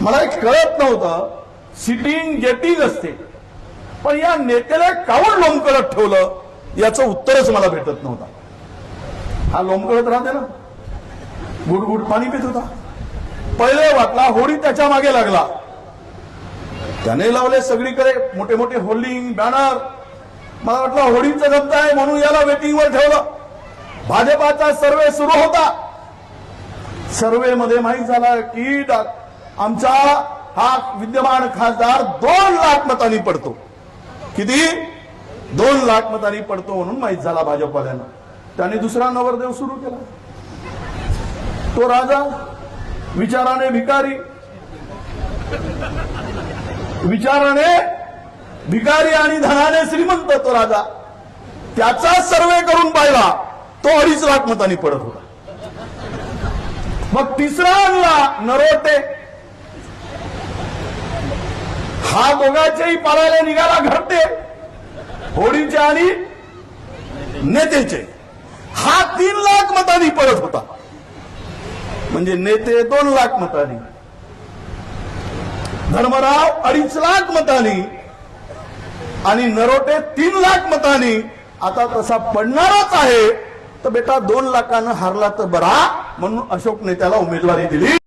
मला एक कळत नव्हतं सिटिंग गेटिंग असते. पण या नेत्याला काऊन लोंबकळत ठेवलं याचं उत्तरच मला भेटत नव्हतं. हा लोंबकळत राहते ना? गुडगुड पाणी पित होता. पहिले वाटला होडी त्याच्यामागे लागला. त्याने लावले सगळीकडे मोठे मोठे होल्डिंग बॅनर मला वाटलं होडींचा जमत आहे म्हणून याला वेटिंगवर ठेवलं. भाजपाचा सर्वे सुरू होता. सर्वे मध्ये माहीत झाला की आमचा हा विद्यमान खासदार दोन लाख मतांनी पडतो. किती? दोन लाख मतांनी पडतो म्हणून माहीत झाला भाजपवाल्यांना. त्याने दुसरा नवरदेव सुरू केला. तो राजा विचाराने भिकारी. विचाराने भिकारी आणि धनाने श्रीमंत तो राजा. त्याचा सर्वे करून पाहिला तो अडीच लाख मतांनी पडत होता. मग तिसरा आणला नरोटे. हा दोघांच्याही पाळायला निघाला घडते होडीचे आणि नेत्याचे हा तीन लाख मतांनी पडत होता. म्हणजे नेते दोन लाख मतांनी. धर्मराव अडीच लाख मतांनी आणि नरोटे तीन लाख मतांनी. आता तसा पडणारच आहे. तर बेटा दोन लाखानं हारला तर बरा म्हणून अशोक नेत्याला उमेदवारी दिली.